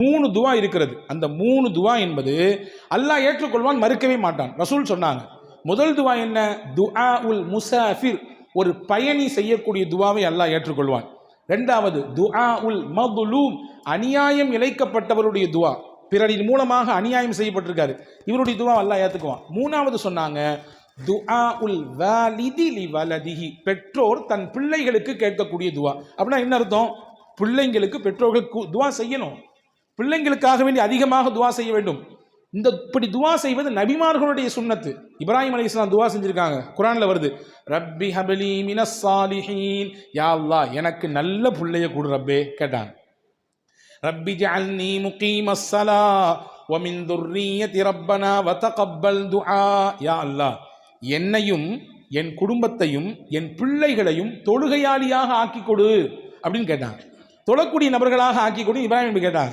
மூணு துவா இருக்கிறது. அந்த மூணு துவா என்பது அல்லாஹ் ஏற்றுக்கொள்வான் மறுக்கவே மாட்டான். ரசூல் சொன்னாங்க முதல் துவா என்ன? துஆ உல் முசாஃபிர். ஒரு பயணி செய்யக்கூடிய துவாவை அல்லாஹ் ஏற்றுக்கொள்வான். ரெண்டாவது துஆ உல் மதுலூம். அநியாயம் இழைக்கப்பட்டவருடைய துவா. பிறரின் மூலமாக அநியாயம் செய்யப்பட்டிருக்காரு. இவருடைய துவா அல்லாஹ் ஏற்றுக்குவான் மூணாவது சொன்னாங்க துஆ உல் வாலிதி லி வலதிஹி. பெற்றோர் தன் பிள்ளைகளுக்கு கேட்கக்கூடிய துவா. அப்படின்னா என்ன அர்த்தம்? பிள்ளைங்களுக்கு பெற்றோர்கள் கு- துவா செய்யணும். பிள்ளைங்களுக்காக வேண்டி அதிகமாக துவா செய்ய வேண்டும். இந்த இப்படி துவா செய்வது நபிமார்களுடைய சுண்ணத்து. இப்ராஹிம் அலி இஸ்லாம் துவா செஞ்சுருக்காங்க. குரானில் வருது ரப்பி ஹபலி மினசாலிஹீன் யாவ்லா எனக்கு நல்ல பிள்ளைய கொடு ரப்பே கேட்டாங்க. ரப்பி ஜால்னி முகீம் அஸ்ஸலா ஒமின் துர்ரியத்தி ரப்பனா வத்தகப்பல் துஆ. யா அல்லா என்னையும் என் குடும்பத்தையும் என் பிள்ளைகளையும் தொழுகையாளியாக ஆக்கி கொடு அப்படின்னு கேட்டாங்க. தொழக்கூடிய நபர்களாக ஆக்கி கொடு இப்ராஹிம் கேட்டாங்க.